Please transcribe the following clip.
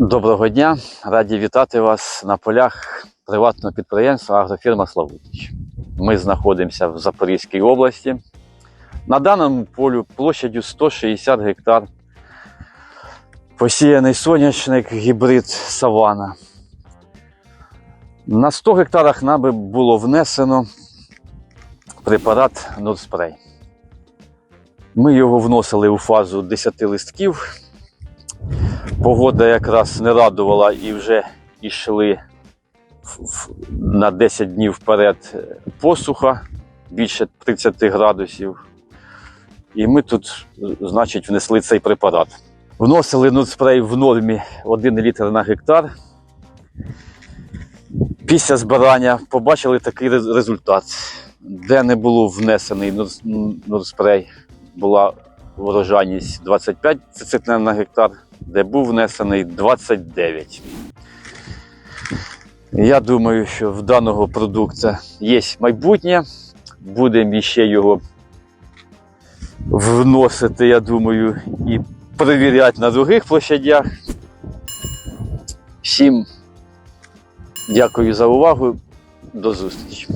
Доброго дня, раді вітати вас на полях приватного підприємства Агрофірма Славутич. Ми знаходимося в Запорізькій області. На даному полю площадю 160 гектар. Посіяний соняшник гібрид Савана. На 100 гектарах нами було внесено препарат Нурспрей. Ми його вносили у фазу 10 листків. Погода якраз не радувала і вже йшли на 10 днів вперед посуха більше 30 градусів. І ми тут, значить, внесли цей препарат. Вносили нутспрей в нормі 1 літр на гектар. Після збирання побачили такий результат. Де не було внесений нурспрей, була врожайність 25 циситнен на гектар, де був внесений 29. Я думаю, що в даного продукту є майбутнє. Будемо ще його вносити, я думаю, і перевіряти на других площадях. Всім дякую за увагу. До зустрічі.